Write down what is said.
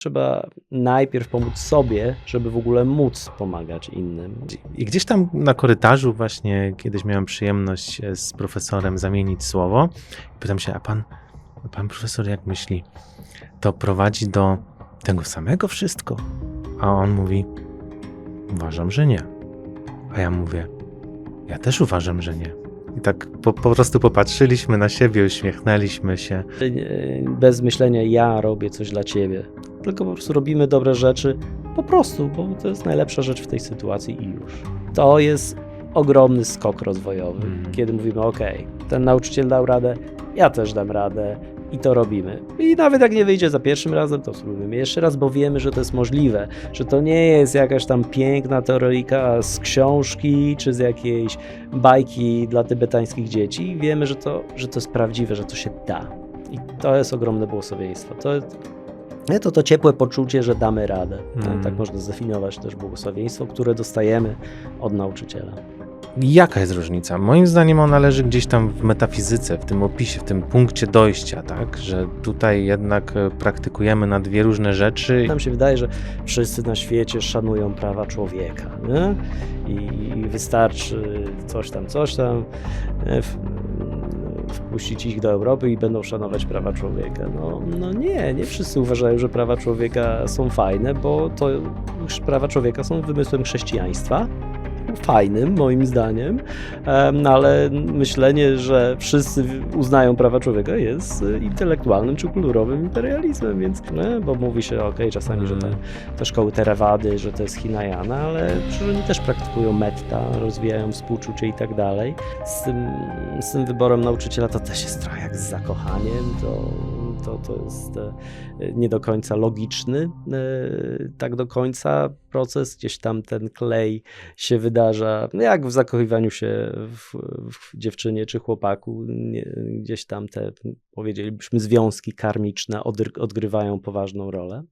Trzeba najpierw pomóc sobie, żeby w ogóle móc pomagać innym. I gdzieś tam na korytarzu właśnie kiedyś miałem przyjemność e, z profesorem zamienić słowo. Pytam się, a pan, pan profesor jak myśli, to prowadzi do tego samego wszystko? A on mówi, uważam, że nie. A ja mówię, ja też uważam, że nie. I tak po, po prostu popatrzyliśmy na siebie, uśmiechnęliśmy się. Bez myślenia, ja robię coś dla ciebie. Tylko po prostu robimy dobre rzeczy, po prostu, bo to jest najlepsza rzecz w tej sytuacji i już. To jest ogromny skok rozwojowy, Mhm. kiedy mówimy: OK, ten nauczyciel dał radę, ja też dam radę i to robimy. I nawet jak nie wyjdzie za pierwszym razem, to spróbujemy jeszcze raz, bo wiemy, że to jest możliwe, że to nie jest jakaś tam piękna teoryka z książki czy z jakiejś bajki dla tybetańskich dzieci. Wiemy, że to, że to jest prawdziwe, że to się da. I to jest ogromne błogosławieństwo. To, nie, to to ciepłe poczucie, że damy radę. Mm. Tak można zdefiniować też błogosławieństwo, które dostajemy od nauczyciela. Jaka jest różnica? Moim zdaniem ona leży gdzieś tam w metafizyce, w tym opisie, w tym punkcie dojścia, tak? Że tutaj jednak e, praktykujemy na dwie różne rzeczy. Nam się wydaje, że wszyscy na świecie szanują prawa człowieka. Nie? I wystarczy coś tam, coś tam. Wpuścić ich do Europy i będą szanować prawa człowieka. No, no nie, nie wszyscy uważają, że prawa człowieka są fajne, bo to prawa człowieka są wymysłem chrześcijaństwa. Fajnym, moim zdaniem, Em, no ale myślenie, że wszyscy uznają prawa człowieka jest y, intelektualnym czy kulturowym imperializmem, więc, nie? bo mówi się, okej, czasami, że te, Mm. te szkoły Theravady, że to jest Hinayana, ale przecież oni też praktykują metta, rozwijają współczucie i tak dalej. Z tym, z tym wyborem nauczyciela to też jest trochę jak z zakochaniem, to, to, to jest e, nie do końca logiczny, e, tak do końca proces, gdzieś tam ten klej się wydarza, jak w zakochiwaniu się w, w dziewczynie czy chłopaku, nie, gdzieś tam te, powiedzielibyśmy, związki karmiczne odgrywają poważną rolę.